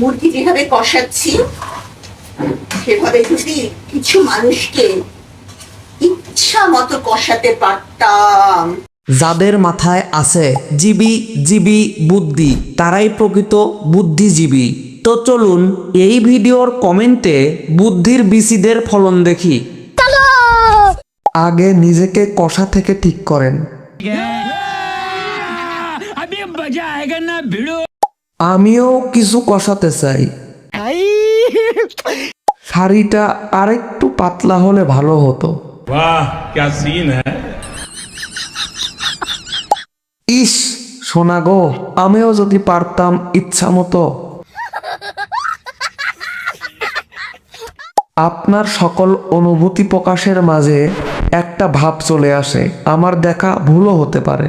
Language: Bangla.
মুরগি যেভাবে কষাচ্ছি সেভাবে যদি কিছু মানুষকে ইচ্ছা মতো কষাতে পারতাম। যাদের মাথায় আছে জিবি জিবি বুদ্ধি তারাই প্রকৃত বুদ্ধিজীবী। তো চলুন এই ভিডিওর কমেন্টে বুদ্ধির বিসিদের ফলন দেখি। আগে নিজেকে কষা থেকে ঠিক করেন। আমিও কিছু কষাতে চাই। শাড়িটা আরেকটু পাতলা হলে ভালো হতো। ইস সোনা গো আমিও যদি পারতাম ইচ্ছা মতো। আপনার সকল অনুভূতি প্রকাশের মাঝে একটা ভাব চলে আসে। আমার দেখা ভুলও হতে পারে।